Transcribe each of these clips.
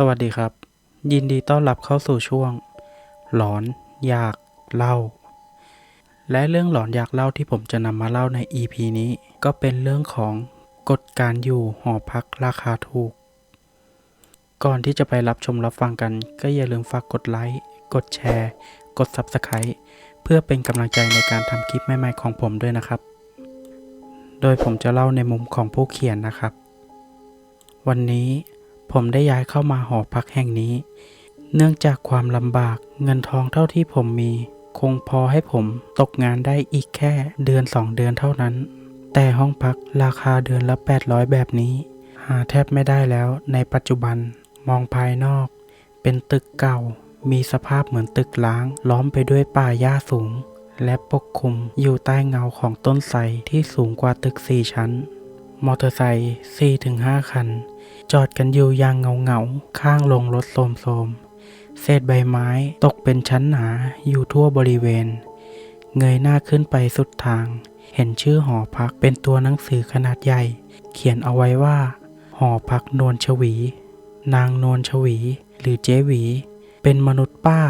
สวัสดีครับ ยินดีต้อนรับเข้าสู่ช่วง หลอนอยากเล่า และเรื่องหลอนอยากเล่าที่ผมจะนำมาเล่าใน EP นี้ก็เป็นเรื่องของกฎการอยู่หอพักราคาถูก ก่อนที่จะไปรับชมรับฟังกัน ก็อย่าลืมฝากกดไลค์กดแชร์ กด Subscribe เพื่อเป็นกำลังใจในการทำคลิปใหม่ๆของผมด้วยนะครับ โดยผมจะเล่าในมุมของผู้เขียนนะครับ วันนี้ ผมได้ย้ายเข้ามาหอพักแห่งนี้ เนื่องจากความลำบากเงินทองเท่าที่ผมมี คงพอให้ผมตกงานได้อีกแค่เดือนสองเดือนเท่านั้น แต่ห้องพักราคาเดือนละ 800 แบบนี้ หาแทบไม่ได้แล้วในปัจจุบันมองภายนอก เป็นตึกเก่า มีสภาพเหมือนตึกล้าง ล้อมไปด้วยป่าหญ้าสูง และปกคลุมอยู่ใต้เงาของต้นไทรที่สูงกว่าตึกสี่ชั้น มอเตอร์ไซค์4-5 คัน จอดกันอยู่อย่างเงาเงาข้างลงรถโสมๆเศษใบไม้ตกเป็นชั้นหนาอยู่ทั่วบริเวณ เงยหน้าขึ้นไปสุดทาง เห็นชื่อหอพักเป็นตัวหนังสือขนาดใหญ่ เขียนเอาไว้ว่า หอพักนวลชวี นางนวลชวี หรือเจวี เป็นมนุษย์ป้า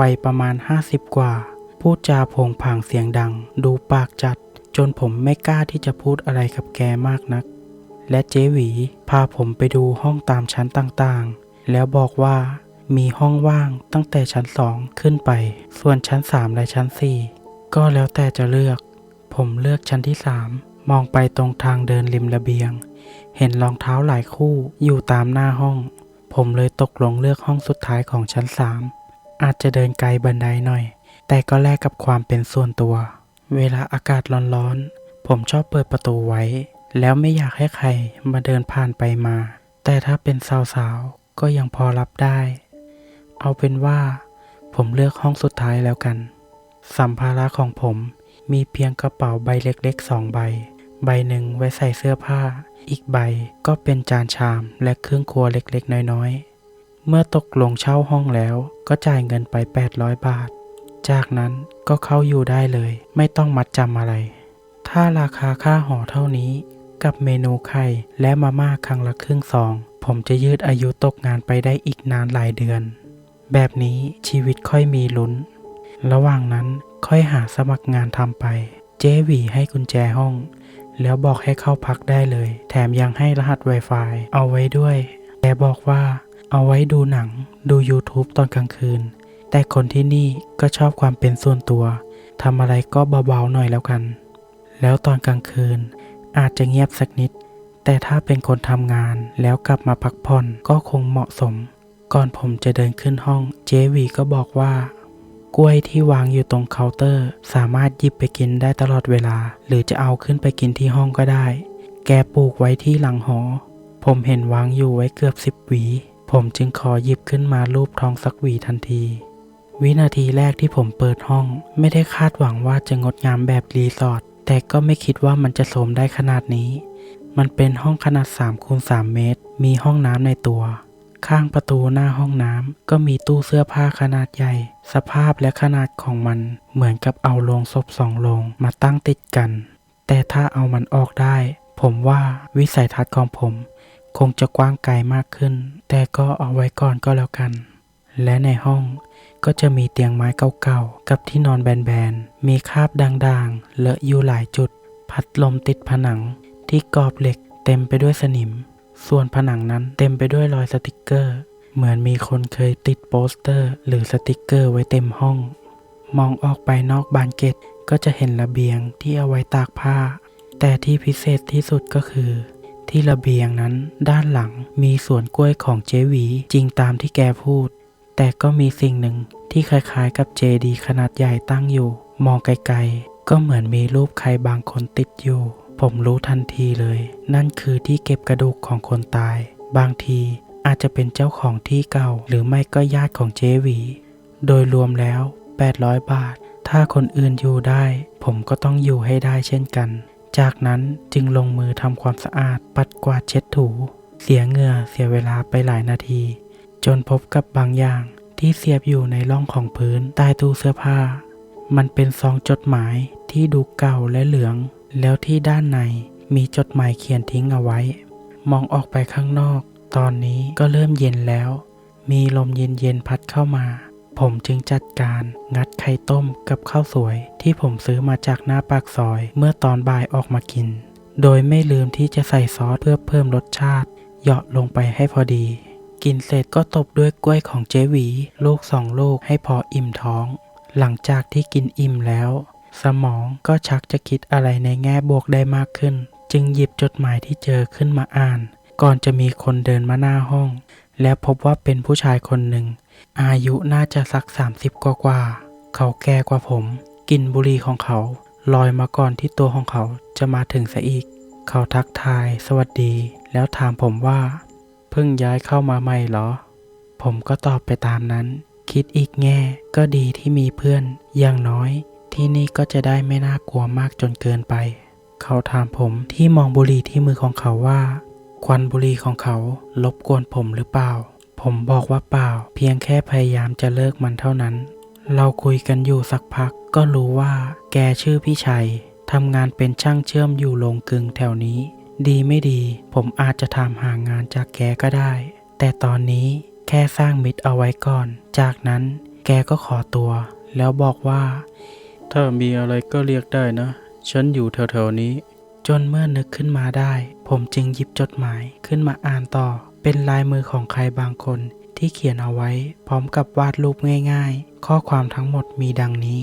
วัยประมาณ 50 กว่า พูดจาโผงผางเสียงดัง ดูปากจัด จนผมไม่กล้าที่จะพูดอะไรกับแกมากนัก และเจหวี พาผมไปดูห้องตามชั้นต่างๆ แล้วบอกว่ามีห้องว่างตั้งแต่ชั้นสองขึ้นไป ส่วนชั้นสามและชั้นสี่ก็แล้วแต่จะเลือก ผมเลือกชั้นที่สามมองไปตรงทางเดินริมระเบียง เห็นรองเท้าหลายคู่อยู่ตามหน้าห้อง ผมเลยตกลงเลือกห้องสุดท้ายของชั้นสามอาจจะเดินไกลบันไดหน่อย แต่ก็แลกกับความเป็นส่วนตัว เวลาอากาศร้อนๆ ผมชอบเปิดประตูไว้ แล้วไม่อยากให้ใครมาเดินผ่านไปมา แต่ถ้าเป็นสาวๆ ก็ยังพอรับได้ เอาเป็นว่าผมเลือกห้องสุดท้ายแล้วกัน สัมภาระของผมมีเพียงกระเป๋าใบเล็กๆสองใบ ใบหนึ่งไว้ใส่เสื้อผ้า อีกใบก็เป็นจานชามและเครื่องครัวเล็กๆ น้อยๆ เมื่อตกลงเช่าห้องแล้วก็จ่ายเงินไป 800 บาท จากนั้นก็เข้าอยู่ได้เลย ไม่ต้องมัดจำอะไร ถ้าราคาค่าหอเท่านี้ กับเมนูไข่และมาม่าครั้งละครึ่งซอง ผมจะยืดอายุตกงานไปได้อีกนานหลายเดือน แบบนี้ชีวิตค่อยมีลุ้น ระหว่างนั้นค่อยหาสมัครงานทำไป เจ๊วีให้กุญแจห้อง แล้วบอกให้เข้าพักได้เลย แถมยังให้รหัส Wi-Fi เอาไว้ด้วย แต่บอกว่าเอาไว้ดูหนังดู YouTube ตอนกลางคืน แต่คนที่นี่ก็ชอบความเป็นส่วนตัวทำอะไรก็เบาๆหน่อยแล้วกัน แล้วตอนกลางคืน อาจจะเงียบสักนิด แต่ถ้าเป็นคนทำงานแล้วกลับมาพักผ่อนก็คงเหมาะสม ก่อนผมจะเดินขึ้นห้อง เจวีก็บอกว่า กล้วยที่วางอยู่ตรงเคาน์เตอร์ สามารถหยิบไปกินได้ตลอดเวลา หรือจะเอาขึ้นไปกินที่ห้องก็ได้ แกปลูกไว้ที่หลังหอ ผมเห็นวางอยู่ไว้เกือบสิบหวี ผมจึงขอหยิบขึ้นมาลูบท้องสักหวีทันทีวินาทีแรกที่ผมเปิดห้อง ไม่ได้คาดหวังว่าจะงดงามแบบรีสอร์ท แต่ก็ไม่คิดว่ามันจะโสมได้ขนาดนี้ มันเป็นห้องขนาด3คูณ3เมตร มีห้องน้ำในตัว ข้างประตูหน้าห้องน้ำก็มีตู้เสื้อผ้าขนาดใหญ่ สภาพและขนาดของมันเหมือนกับเอาโลงศพสองโลงมาตั้งติดกัน แต่ถ้าเอามันออกได้ ผมว่าวิสัยทัศน์ของผม คงจะกว้างไกลมากขึ้น แต่ก็เอาไว้ก่อนก็แล้วกัน และในห้อง ก็จะมีเตียงไม้เก่าๆ กับที่นอนแบนๆ มีคราบด่างๆ เลอะอยู่หลายจุด พัดลมติดผนัง ที่กรอบเหล็กเต็มไปด้วยสนิม ส่วนผนังนั้นเต็มไปด้วยรอยสติกเกอร์ เหมือนมีคนเคยติดโปสเตอร์ หรือสติกเกอร์ไว้เต็มห้อง มองออกไปนอกบานเกตก็จะเห็นระเบียงที่เอาไว้ตากผ้า แต่ที่พิเศษที่สุดก็คือ ที่ระเบียงนั้นด้านหลังมีสวนกล้วยของเจวี จริงตามที่แกพูด แต่ก็มีสิ่งหนึ่งที่คล้ายๆ กับเจดีขนาดใหญ่ตั้งอยู่ มองไกลๆ ก็เหมือนมีรูปใครบางคนติดอยู่ ผมรู้ทันทีเลย นั่นคือที่เก็บกระดูกของคนตาย บางทีอาจจะเป็นเจ้าของที่เก่า หรือไม่ก็ญาติของเจวี โดยรวมแล้ว 800 บาท ถ้าคนอื่นอยู่ได้ ผมก็ต้องอยู่ให้ได้เช่นกัน จากนั้นจึงลงมือทำความสะอาด ปัดกวาดเช็ดถู เสียเหงื่อเสียเวลาไปหลายนาที จนพบกับบางอย่างที่เสียบอยู่ในร่องของพื้นใต้ตู้เสื้อผ้า มันเป็นซองจดหมายที่ดูเก่าและเหลือง แล้วที่ด้านในมีจดหมายเขียนทิ้งเอาไว้ มองออกไปข้างนอก ตอนนี้ก็เริ่มเย็นแล้ว มีลมเย็นๆพัดเข้ามา ผมจึงจัดการงัดไข่ต้มกับข้าวสวย ที่ผมซื้อมาจากหน้าปากซอยเมื่อตอนบ่ายออกมากิน โดยไม่ลืมที่จะใส่ซอสเพื่อเพิ่มรสชาติ เหยาะลงไปให้พอดี กินเสร็จก็ตบด้วยกล้วยของเจหวี ลูกสองลูกให้พออิ่มท้อง หลังจากที่กินอิ่มแล้ว สมองก็ชักจะคิดอะไรในแง่บวกได้มากขึ้น จึงหยิบจดหมายที่เจอขึ้นมาอ่าน ก่อนจะมีคนเดินมาหน้าห้อง และพบว่าเป็นผู้ชายคนหนึ่ง อายุน่าจะสัก 30 กว่ากว่า เขาแก่กว่าผม กินบุหรี่ของเขาลอยมาก่อนที่ตัวของเขาจะมาถึงซะอีก เขาทักทาย สวัสดี แล้วถามผมว่า เพิ่งย้ายเข้ามาใหม่เหรอ ผมก็ตอบไปตามนั้น คิดอีกแง่ก็ดีที่มีเพื่อน อย่างน้อย ที่นี่ก็จะได้ไม่น่ากลัวมากจนเกินไป เขาถามผมที่มองบุหรี่ที่มือของเขาว่า ควันบุหรี่ของเขารบกวนผมหรือเปล่า ผมบอกว่าเปล่า เพียงแค่พยายามจะเลิกมันเท่านั้น เราคุยกันอยู่สักพักก็รู้ว่า แกชื่อพี่ชัยทำงานเป็นช่างเชื่อมอยู่โรงกึงแถวนี้ ดีไม่ดี ผมอาจจะถามหางานจากแกก็ได้ แต่ตอนนี้แค่สร้างมิตรเอาไว้ก่อน จากนั้นแกก็ขอตัว แล้วบอกว่า ถ้ามีอะไรก็เรียกได้นะ ฉันอยู่แถวๆนี้ จนเมื่อนึกขึ้นมาได้ ผมจึงหยิบจดหมายขึ้นมาอ่านต่อ เป็นลายมือของใครบางคนที่เขียนเอาไว้ พร้อมกับวาดรูปง่ายๆ ข้อความทั้งหมดมีดังนี้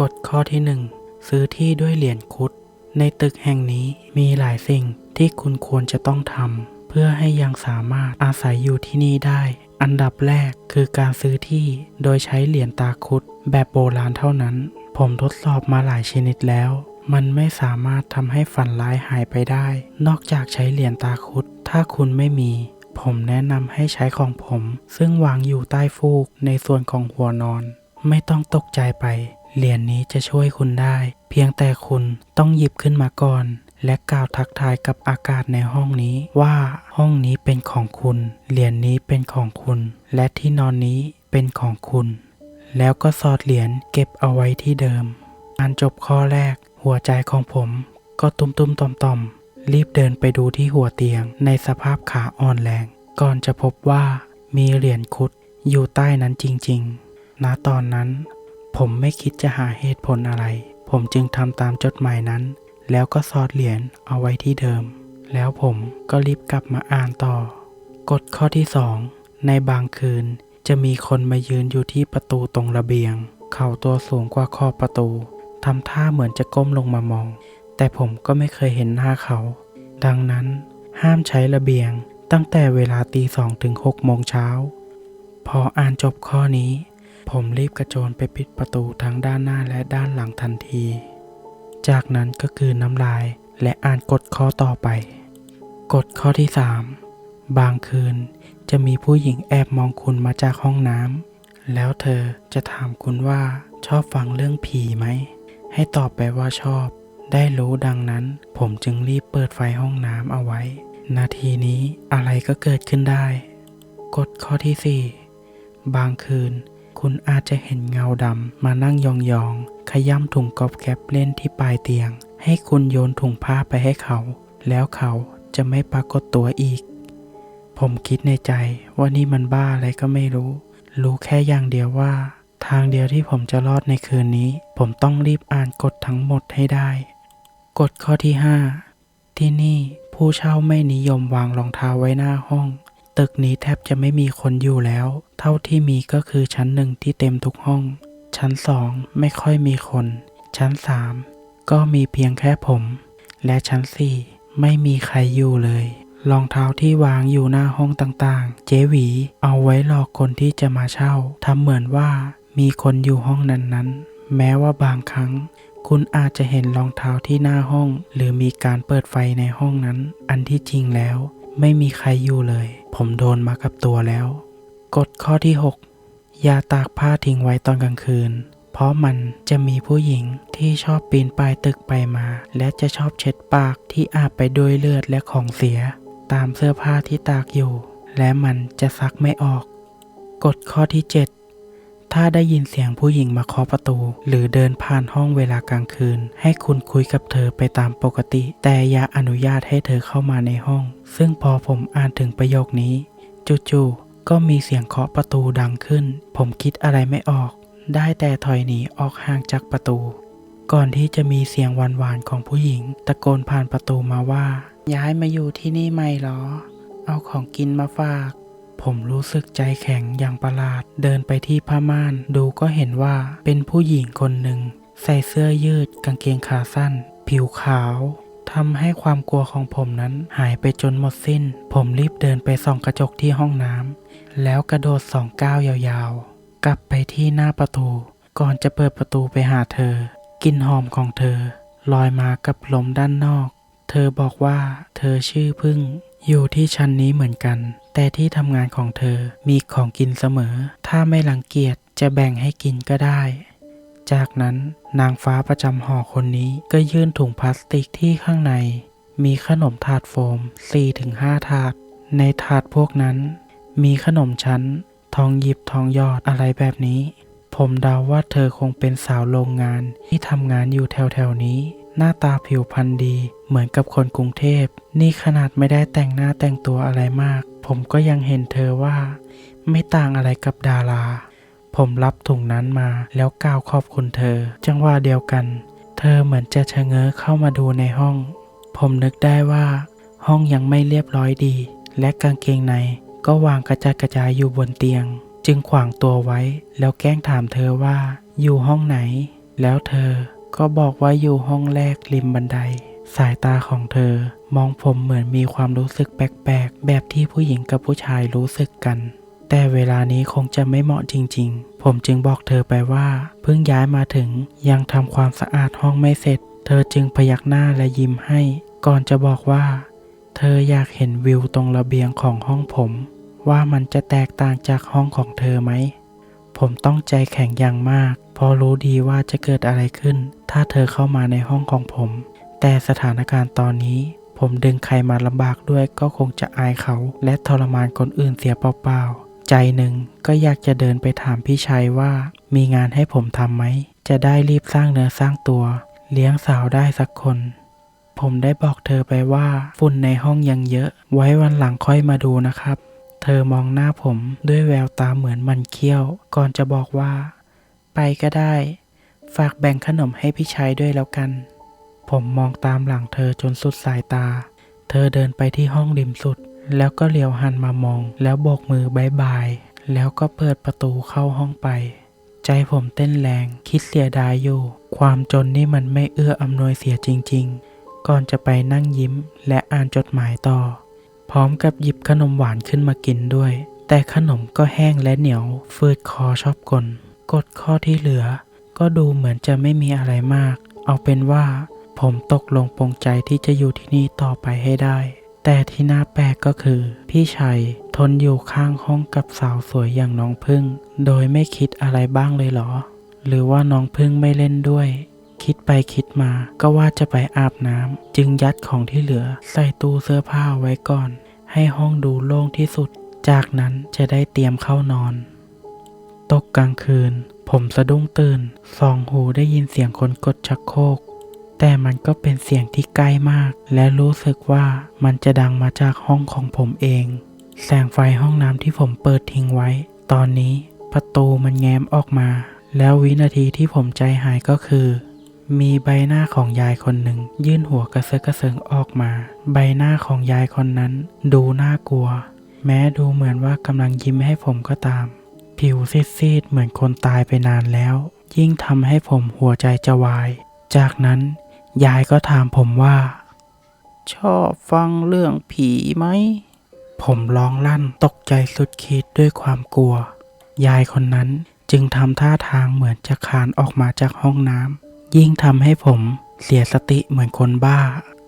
กฎข้อที่หนึ่งซื้อที่ด้วยเหรียญคุด ในตึกแห่งนี้มีหลายสิ่งที่คุณควรจะต้องทำเพื่อให้ยังสามารถอาศัยอยู่ที่นี่ได้ อันดับแรกคือการซื้อที่โดยใช้เหรียญตาคุดแบบโบราณเท่านั้น ผมทดสอบมาหลายชนิดแล้ว มันไม่สามารถทำให้ฝันร้ายหายไปได้ นอกจากใช้เหรียญตาคุด ถ้าคุณไม่มี ผมแนะนำให้ใช้ของผม ซึ่งวางอยู่ใต้ฟูกในส่วนของหัวนอน ไม่ต้องตกใจไป เหรียญนี้จะช่วยคุณได้ เพียงแต่คุณต้องหยิบขึ้นมาก่อน และกล่าวทักทายกับอากาศในห้องนี้ว่าห้องนี้เป็นของคุณ เหรียญนี้เป็นของคุณ และที่นอนนี้เป็นของคุณ แล้วก็สอดเหรียญเก็บเอาไว้ที่เดิมอันจบข้อแรก หัวใจของผมก็ตุ้มตุ้มๆต่อมต่อมๆรีบเดินไปดูที่หัวเตียงในสภาพขาอ่อนแรง ก่อนจะพบว่ามีเหรียญคุดอยู่ใต้นั้นจริงๆ ณ ตอนนั้น ผมไม่คิดจะหาเหตุผลอะไร ผมจึงทำตามจดหมายนั้น แล้วก็สอดเหรียญเอาไว้ที่เดิม แล้วผมก็รีบกลับมาอ่านต่อ กฎข้อที่สองในบางคืนจะมีคนมายืนอยู่ที่ประตูตรงระเบียง เขาตัวสูงกว่าขอบประตูทำท่าเหมือนจะก้มลงมามอง แต่ผมก็ไม่เคยเห็นหน้าเขา ดังนั้นห้ามใช้ระเบียงตั้งแต่เวลาตีสองถึงหกโมงเช้า พออ่านจบข้อนี้ ผมรีบกระโจนไปปิดประตูทั้งด้านหน้าและด้านหลังทันที จากนั้นก็คือน้ำลายและอ่านกฎข้อต่อไป กฎข้อที่ 3 บางคืนจะมีผู้หญิงแอบมองคุณมาจากห้องน้ำแล้วเธอจะถามคุณว่าชอบฟังเรื่องผีไหม ให้ตอบไปว่าชอบ ได้รู้ดังนั้น ผมจึงรีบเปิดไฟห้องน้ำเอาไว้ นาทีนี้อะไรก็เกิดขึ้นได้ กฎข้อที่ 4 บางคืน คุณอาจจะเห็นเงาดำมานั่งยองๆ ขย้ำถุงกอบแก๊บเล่นที่ปลายเตียง ให้คุณโยนถุงผ้าไปให้เขา แล้วเขาจะไม่ปรากฏตัวอีก ผมคิดในใจว่านี่มันบ้าอะไรก็ไม่รู้ รู้แค่อย่างเดียวว่า ทางเดียวที่ผมจะรอดในคืนนี้ ผมต้องรีบอ่านกฎทั้งหมดให้ได้ กฎข้อที่ 5 ที่นี่ผู้เช่าไม่นิยมวางรองเท้าไว้หน้าห้อง ตึกนี้แทบจะไม่มีคนอยู่แล้ว เท่าที่มีก็คือชั้นหนึ่งที่เต็มทุกห้อง ชั้นสองไม่ค่อยมีคน ชั้นสามก็มีเพียงแค่ผม และชั้นสี่ไม่มีใครอยู่เลย รองเท้าที่วางอยู่หน้าห้องต่างๆ เจหวี เอาไว้หลอกคนที่จะมาเช่าทำเหมือนว่ามีคนอยู่ห้องนั้นๆ แม้ว่าบางครั้ง คุณอาจจะเห็นรองเท้าที่หน้าห้อง หรือมีการเปิดไฟในห้องนั้น อันที่จริงแล้ว ไม่มีใครอยู่เลย ผมโดนมากับตัวแล้ว กฎข้อที่ 6 อย่าตากผ้าทิ้งไว้ตอนกลางคืน เพราะมันจะมีผู้หญิงที่ชอบปีนป่ายตึกไปมา และจะชอบเช็ดปากที่อาบไปด้วยเลือดและของเสีย ตามเสื้อผ้าที่ตากอยู่ และมันจะซักไม่ออก กฎข้อที่ 7 ถ้าได้ยินเสียงผู้หญิงมาเคาะประตู หรือเดินผ่านห้องเวลากลางคืน ให้คุณคุยกับเธอไปตามปกติ แต่อย่าอนุญาตให้เธอเข้ามาในห้อง ซึ่งพอผมอ่านถึงประโยคนี้ จู่ๆก็มีเสียงเคาะประตูดังขึ้น ผมคิดอะไรไม่ออก ได้แต่ถอยหนีออกห่างจากประตู ก่อนที่จะมีเสียงหวานๆของผู้หญิง ตะโกนผ่านประตูมาว่า ย้ายมาอยู่ที่นี่ใหมหรอ เอาของกินมาฝาก ผมรู้สึกใจแข็งอย่างประหลาด เดินไปที่ผ้าม่านดูก็เห็นว่าเป็นผู้หญิงคนหนึ่ง ใส่เสื้อยืดกางเกงขาสั้น ผิวขาวทำให้ความกลัวของผมนั้นหายไปจนหมดสิ้น ผมรีบเดินไปส่องกระจกที่ห้องน้ำแล้วกระโดดสองก้าวยาวๆ กลับไปที่หน้าประตู ก่อนจะเปิดประตูไปหาเธอกลิ่นหอมของเธอ ลอยมากับลมด้านนอก เธอบอกว่าเธอชื่อพึ่ง อยู่ที่ชั้นนี้เหมือนกัน แต่ที่ทำงานของเธอมีของกินเสมอ ถ้าไม่รังเกียจจะแบ่งให้กินก็ได้ จากนั้นนางฟ้าประจำหอคนนี้ก็ยื่นถุงพลาสติกที่ข้างใน มีขนมถาดโฟม 4-5 ถาด ในถาดพวกนั้น มีขนมชั้น ทองหยิบทองยอดอะไรแบบนี้ ผมเดาว่าเธอคงเป็นสาวโรงงานที่ทำงานอยู่แถวๆนี้ หน้าตาผิวพรรณดี เหมือนกับคนกรุงเทพ นี่ขนาดไม่ได้แต่งหน้าแต่งตัวอะไรมาก ผมก็ยังเห็นเธอว่า ไม่ต่างอะไรกับดารา ผมรับถุงนั้นมาแล้วกล่าวขอบคุณเธอ จังหวะเดียวกัน เธอเหมือนจะชะเง้อเข้ามาดูในห้อง ผมนึกได้ว่า ห้องยังไม่เรียบร้อยดี และกางเกงในก็วางกระจัดกระจายอยู่บนเตียง จึงขวางตัวไว้ แล้วแกล้งถามเธอว่า อยู่ห้องไหน แล้วเธอ ก็บอกว่าอยู่ห้องแรกริมบันได สายตาของเธอ มองผมเหมือนมีความรู้สึกแปลกๆ แบบที่ผู้หญิงกับผู้ชายรู้สึกกัน แต่เวลานี้คงจะไม่เหมาะจริง ๆ ผมจึงบอกเธอไปว่า เพิ่งย้ายมาถึงยังทำความสะอาดห้องไม่เสร็จ เธอจึงพยักหน้าและยิ้มให้ ก่อนจะบอกว่า เธออยากเห็นวิวตรงระเบียงของห้องผม ว่ามันจะแตกต่างจากห้องของเธอไหม ผมต้องใจแข็งอย่างมาก เพราะรู้ดีว่าจะเกิดอะไรขึ้น ถ้าเธอเข้ามาในห้องของผม แต่สถานการณ์ตอนนี้ ผมดึงใครมาลำบากด้วยก็คงจะอายเขา และทรมานคนอื่นเสียเปล่าๆ ใจหนึ่งก็อยากจะเดินไปถามพี่ชัยว่า มีงานให้ผมทำไหม จะได้รีบสร้างเนื้อสร้างตัว เลี้ยงสาวได้สักคน ผมได้บอกเธอไปว่า ฝุ่นในห้องยังเยอะ ไว้วันหลังค่อยมาดูนะครับ เธอมองหน้าผมด้วยแววตาเหมือนมันเคี้ยว ก่อนจะบอกว่า ไปก็ได้ ฝากแบ่งขนมให้พี่ชัยด้วยแล้วกัน ผมมองตามหลังเธอจนสุดสายตา เธอเดินไปที่ห้องริมสุด แล้วก็เหลียวหันมามอง แล้วโบกมือบายบาย แล้วก็เปิดประตูเข้าห้องไป ใจผมเต้นแรง คิดเสียดายอยู่ ความจนนี่มันไม่เอื้ออำนวยเสียจริง ๆ ก่อนจะไปนั่งยิ้มและอ่านจดหมายต่อ พร้อมกับหยิบขนมหวานขึ้นมากินด้วย แต่ขนมก็แห้งและเหนียวฟืดคอชอบกลกดข้อที่เหลือ ก็ดูเหมือนจะไม่มีอะไรมาก เอาเป็นว่า ผมตกลงปรงใจที่จะอยู่ที่นี่ต่อไปให้ได้ แต่ที่น่าแปลกก็คือ พี่ชัยทนอยู่ข้างห้องกับสาวสวยอย่างน้องพึ่ง โดยไม่คิดอะไรบ้างเลยเหรอ หรือว่าน้องพึ่งไม่เล่นด้วย คิดไปคิดมาก็ว่าจะไปอาบน้ำจึงยัดของที่เหลือใส่ตู้เสื้อผ้าไว้ก่อน ให้ห้องดูโล่งที่สุด จากนั้นจะได้เตรียมเข้านอน ตกกลางคืน ผมสะดุ้งตื่นส่องหูได้ยินเสียงคนกดชักโครกแต่มันก็เป็นเสียงที่ใกล้มาก และรู้สึกว่ามันจะดังมาจากห้องของผมเอง แสงไฟห้องน้ำที่ผมเปิดทิ้งไว้ ตอนนี้ประตูมันแง้มออกมา แล้ววินาทีที่ผมใจหายก็คือ มีใบหน้าของยายคนหนึ่ง ยื่นหัวกระเซาะกระเซิงออกมา ใบหน้าของยายคนนั้น ดูน่ากลัว แม้ดูเหมือนว่ากำลังยิ้มให้ผมก็ตาม ผิวซีดๆเหมือนคนตายไปนานแล้ว ยิ่งทำให้ผมหัวใจจะวาย จากนั้น ยายก็ถามผมว่า ชอบฟังเรื่องผีไหม ผมร้องลั่นตกใจสุดขีดด้วยความกลัว ยายคนนั้นจึงทำท่าทางเหมือนจะคานออกมาจากห้องน้ำ ยิ่งทำให้ผมเสียสติเหมือนคนบ้า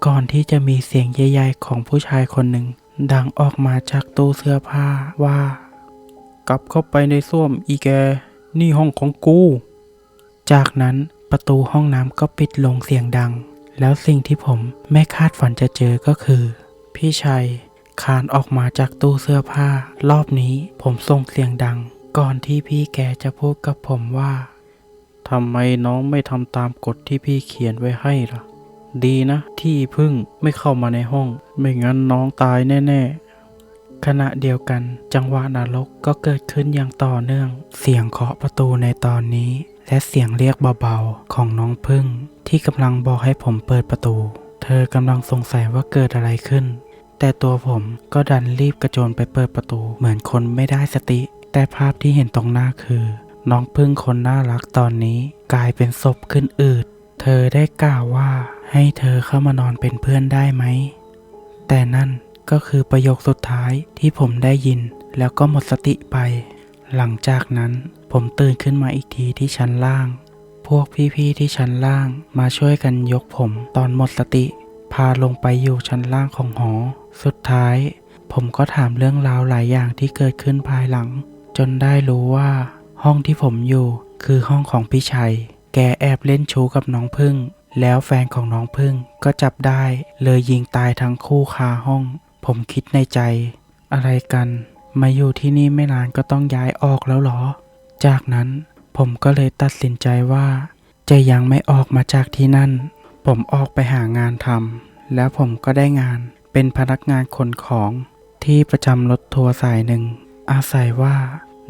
ก่อนที่จะมีเสียงใหญ่ๆของผู้ชายคนหนึ่ง ดังออกมาจากตู้เสื้อผ้าว่า กลับเข้าไปในส้วมอีแก นี่ห้องของกู จากนั้นประตูห้องน้ำก็ปิดลงเสียงดัง แล้วสิ่งที่ผมไม่คาดฝันจะเจอก็คือ พี่ชัยคานออกมาจากตู้เสื้อผ้า รอบนี้ผมส่งเสียงดัง ก่อนที่พี่แกจะพูดกับผมว่า ทำไมน้องไม่ทำตามกฎที่พี่เขียนไว้ให้ล่ะ ดีนะ ที่พึ่งไม่เข้ามาในห้อง ไม่งั้นน้องตายแน่ๆ ขณะเดียวกัน จังหวะนรกก็เกิดขึ้นอย่างต่อเนื่อง เสียงเคาะประตูในตอนนี้ และเสียงเรียกเบาๆ ของน้องพึ่ง ที่กำลังบอกให้ผมเปิดประตู เธอกำลังสงสัยว่าเกิดอะไรขึ้น แต่ตัวผมก็ดันรีบกระโจนไปเปิดประตู เหมือนคนไม่ได้สติ แต่ภาพที่เห็นตรงหน้าคือ น้องพึ่งคนน่ารักตอนนี้กลายเป็นศพขึ้นอืด เธอได้กล่าวว่าให้เธอเข้ามานอนเป็นเพื่อนได้ไหม แต่นั่นก็คือประโยคสุดท้ายที่ผมได้ยินแล้วก็หมดสติไป หลังจากนั้นผมตื่นขึ้นมาอีกทีที่ชั้นล่าง พวกพี่ๆที่ชั้นล่างมาช่วยกันยกผมตอนหมดสติ พาลงไปอยู่ชั้นล่างของหอ สุดท้าย ผมก็ถามเรื่องราวหลายอย่างที่เกิดขึ้นภายหลัง จนได้รู้ว่า ห้องที่ผมอยู่คือห้องของพี่ชัย แกแอบเล่นชู้กับน้องพึ่ง แล้วแฟนของน้องพึ่งก็จับได้ เลยยิงตายทั้งคู่คาห้อง ผมคิดในใจ อะไรกัน มาอยู่ที่นี่ไม่นานก็ต้องย้ายออกแล้วหรอ จากนั้นผมก็เลยตัดสินใจว่า จะยังไม่ออกมาจากที่นั่น ผมออกไปหางานทำแล้วผมก็ได้งานเป็นพนักงานขนของที่ประจำรถทัวร์สายหนึ่ง อาศัยว่า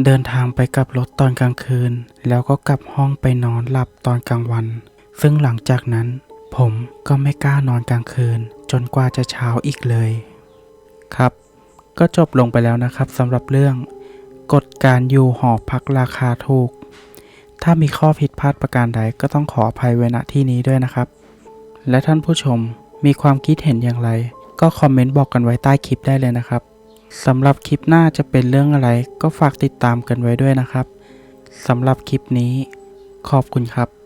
เดินทางไปกับรถตอนกลางคืน แล้วก็กลับห้องไปนอนหลับตอนกลางวัน ซึ่งหลังจากนั้น ผมก็ไม่กล้านอนกลางคืน จนกว่าจะเช้าอีกเลย ครับ ก็จบลงไปแล้วนะครับสำหรับเรื่อง กฎการอยู่หอพักราคาถูก ถ้ามีข้อผิดพลาดประการใดก็ต้องขออภัยไว้ณที่นี้ด้วยนะครับ และท่านผู้ชมมีความคิดเห็นอย่างไร ก็คอมเมนต์บอกกันไว้ใต้คลิปได้เลยนะครับ สำหรับคลิปหน้าจะเป็นเรื่องอะไรก็ฝากติดตามกันไว้ด้วยนะครับสำหรับคลิปนี้ ขอบคุณครับ